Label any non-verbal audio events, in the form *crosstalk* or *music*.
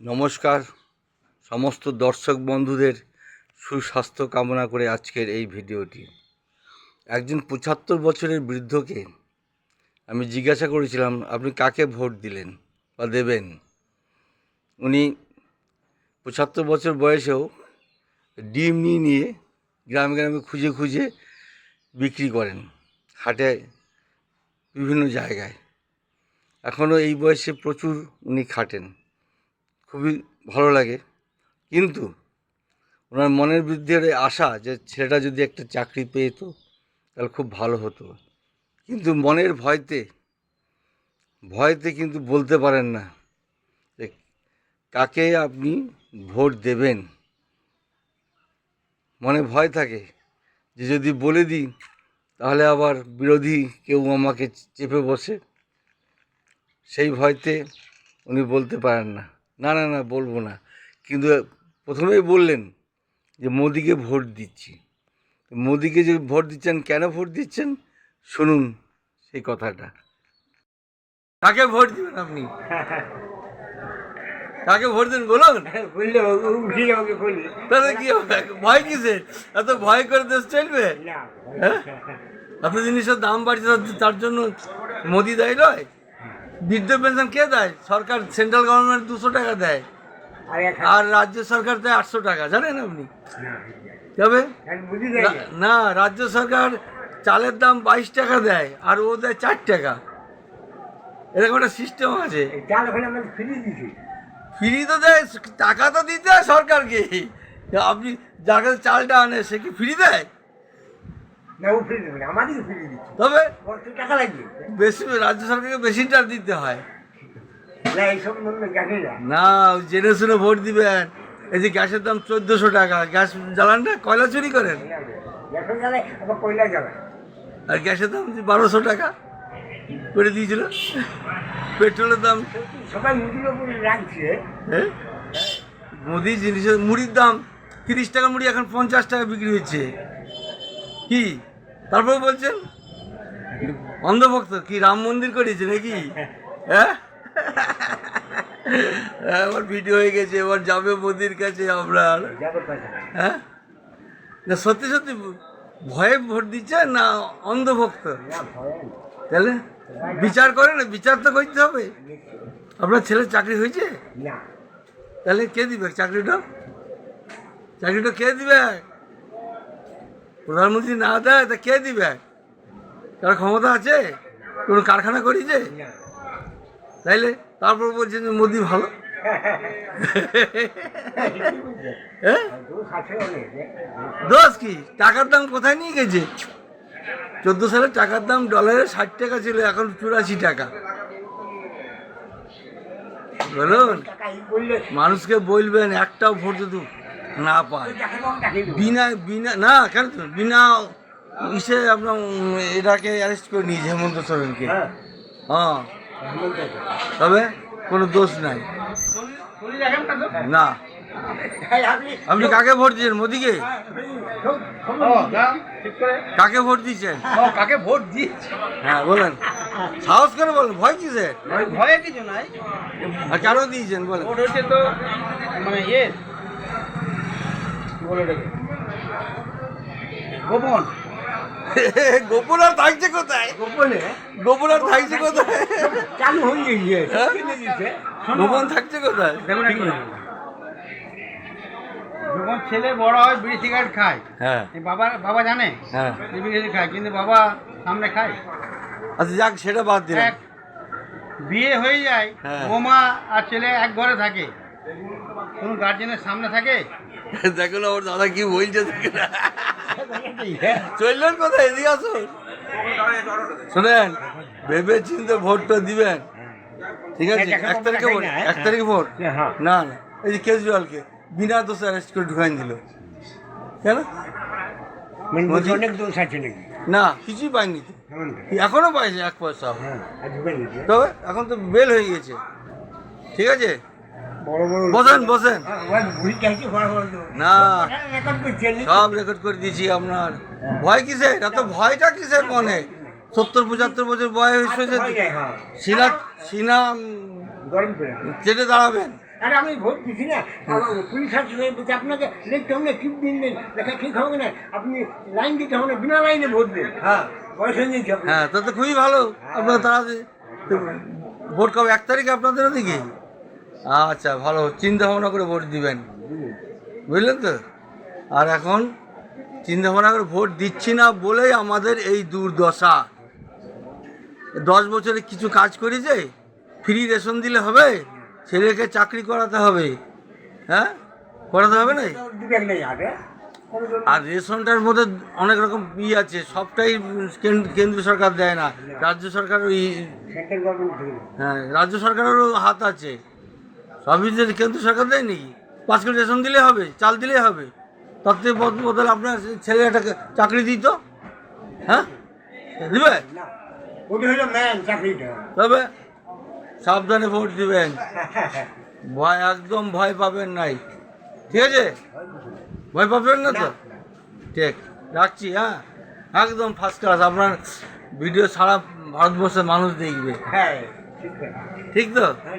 নমস্কার। সমস্ত দর্শক বন্ধুদের সুস্বাস্থ্য কামনা করে আজকের এই ভিডিওটি। একজন পঁচাত্তর বছরের বৃদ্ধকে আমি জিজ্ঞাসা করেছিলাম, আপনি কাকে ভোট দিলেন বা দেবেন? উনি পঁচাত্তর বছর বয়সেও ডিম নিয়ে গ্রামে গ্রামে খুঁজে খুঁজে বিক্রি করেন, হাটে বিভিন্ন জায়গায়। এখনও এই বয়সে প্রচুর উনি খাটেন। খুবই ভালো লাগে। কিন্তু ওনার মনের বৃদ্ধির আশা যে ছেলেটা যদি একটা চাকরি পেত, তাহলে খুব ভালো হতো। কিন্তু মনের ভয়তে ভয়তে কিন্তু বলতে পারেন না যে কাকে আপনি ভোট দেবেন। মনে ভয় থাকে যে যদি বলে দিই, তাহলে আবার বিরোধী কেউ আমাকে চেপে বসে। সেই ভয়তে উনি বলতে পারেন না। না না না বলব না। কিন্তু প্রথমেই বললেন যে মোদিকে ভোট দিচ্ছি। মোদিকে যে ভোট দিচ্ছেন কেন ভোট দিচ্ছেন? শুনুন সেই কথাটা। কাকে ভোট দিবেন আপনি? কাকে ভোট দেন বলুন? তাহলে কি হবে? ভয় কিসে এত ভয় করে দেশ চলবে? হ্যাঁ? এত জিনিসের দাম বাড়ছে তার জন্য মোদি দেয় নয়? বৃদ্ধ পেনশন কে দেয়? সরকার সেন্ট্রাল গভর্নমেন্ট দুশো টাকা দেয়। আর রাজ্য সরকার দেয় আটশো টাকা জানেন আপনি? তবে না- না রাজ্য সরকার চালের দাম বাইশ টাকা দেয় আর ও দেয় চার টাকা। এরকম একটা সিস্টেম আছে। ফ্রি তো দেয় টাকা তো দিতে হয় সরকারকে। আপনি যার কাছে চালটা আনে সে কি ফ্রি দেয়? না ও ফ্রি দেবে আমাদেরকে ফ্রি দিচ্ছে। তবে টাকা লাগবে? বেশি রাজ্য সরকারকে বেশিটা দিতে হয়। না মনে জানি না না জেনে শুনে ভোট দিবেন এই যে গ্যাসের দাম চোদ্দোশো টাকা গ্যাস জ্বালান না কয়লা চুরি করেন? কয়লা আর গ্যাসের দাম বারোশো টাকা করে দিয়েছিল। পেট্রোলের দাম সবাই মুদির উপরে রাখছে। হ্যাঁ মুদি জিনিসের মুড়ির দাম তিরিশ টাকা মুড়ি এখন পঞ্চাশ টাকা বিক্রি হচ্ছে। কি? তারপর বলছেন অন্ধভক্ত কি রাম মন্দির করেছে নাকি? হ্যাঁ? এবার ভিডিও হয়ে গেছে এবার যাবে মোদির কাছে আপনার। হ্যাঁ? না সত্যি সত্যি ভয়ে ভোট দিচ্ছে না অন্ধভক্ত? তাহলে বিচার করে না বিচার তো করতে হবে। আপনার ছেলের চাকরি হয়েছে? তাহলে কে দিবে? চাকরিটা? চাকরিটা কে দিবে? প্রধানমন্ত্রী না দেয় তা কে দিবে? তার ক্ষমতা আছে? কোনো কারখানা করেছে তাইলে তারপর বলছেন যে মোদি ভালো। হ্যাঁ? দোষ অনেক দোষ কি? টাকার দাম কোথায় নিয়ে গেছে? চোদ্দ সালে টাকার দাম ডলারে ষাট টাকা ছিল এখন চুরাশি টাকা। বলুন মানুষকে বলবেন একটাও ভোট যদি না পায়। বিনা বিনা না কেন তো? বিনা ইসে আপনার এটাকে অ্যারেস্ট করে নিয়েছে হেমন্ত সোরেনকে। হ্যাঁ। হ্যাঁ। তবে কোনো দোষ নাই। না। আপনি কাকে ভোট দিয়েছেন মোদিকে? কাকে ভোট দিয়েছেন? কাকে ভোট দিয়েছে হ্যাঁ বলেন। সাহস করে বলেন ভয় কিসে ভয়ে কিছু নাই। আর কেন দিয়েছেন বলেন। ভোট হচ্ছে তো মানে ইয়ে। কি বলে এটাকে? গোপন। *laughs* গোপন আর থাকছে কোথায়? গোপনে? গোপন আর থাকছে কোথায়? চালু হয়ে গিয়ে হ্যাঁ? গোপন থাকছে কোথায়? যখন ছেলে বড় হয় বিড়ি সিগারেট খায়। হ্যাঁ। বাবা বাবা জানে হ্যাঁ। বিড়ি খায় কিন্তু বাবা সামনে খায়। আচ্ছা যাক সেটা বাদ দিলাম। বিয়ে হয়ে যায় হ্যাঁ। বৌমা আর ছেলে এক ঘরে থাকে। কোনো গার্জেনের সামনে থাকে দেখো না ওর দাদা কি বলছে দেখো না। চললেন কোথায়? এদিকে আসুন শোনেন ভেবে চিন্তে ভোটটা দিবেন। ঠিক আছে? এক তারিখে ভোট হ্যাঁ, এক তারিখে ভোট? হ্যাঁ। না না এই যে কেজরিওয়ালকে বিনা দোষে অ্যারেস্ট করে ঢুকাই দিল। কেন? মানে অনেক দোষ আছে নাকি? না কিছুই এমন এখনও পাইছে এক পয়সা। হ্যাঁ তবে এখন তো বেল হয়ে গেছে। ঠিক আছে? বসেন বসেন। হ্যাঁ, না। সব রেকর্ড করে দিয়েছি আপনার। ভয় কিসের? এত ভয়টা কিসের মনে? সত্তর পঁচাত্তর বছর বয়স হয়েছে ভয় যায়, হ্যাঁ। সিনা সিনা চেটে দাঁড়াবেন। আরে আমি ভোট দিছি না। পুলিশ আছে আপনাকে লিখতে হবে না টিপ দিন দিন। লেখা ঠিক হবে না। আপনি লাইন দিতে হবে না বিনা লাইনে ভোট দেন। হ্যাঁ। বয়স হয়ে হ্যাঁ তা তো খুবই ভালো। আপনার তাড়াতাড়ি ভোট কবে? এক তারিখে আপনাদের ওদিকে? আচ্ছা ভালো। চিন্তা ভাবনা করে ভোট দিবেন। বুঝলেন তো? আর এখন চিন্তা ভাবনা করে ভোট দিচ্ছি না বলেই আমাদের এই দুর্দশা। দশ বছরে কিছু কাজ করেছে ফ্রি রেশন দিলে হবে ছেলেকে চাকরি করাতে হবে। হ্যাঁ? করাতে হবে না আরে রেশনটার মধ্যে অনেক রকম ই আছে সবটাই কেন- কেন্দ্র সরকার দেয় না। রাজ্য সরকার ওই সেন্ট্রাল গভর্নমেন্ট থেকে হ্যাঁ রাজ্য সরকারেরও হাত আছে। সবই যে কেন্দ্র সরকার দেয় নাকি? পাঁচ কিলো রেশন দিলে হবে চাল দিলে হবে। তার থেকে বদ- বদলে আপনার ছেলে একটা চাকরি দিত হ্যাঁ? দিবে? তবে সাবধানে ভোট দিবেন। ভয় একদম ভয় পাবেন নাই। ঠিক আছে? ভয় পাবেন না তো? ঠিক রাখছি হ্যাঁ? একদম ফার্স্ট ক্লাস আপনার ভিডিও সারা ভারতবর্ষের মানুষ দেখবে। হ্যাঁ ঠিক তো? হ্যাঁ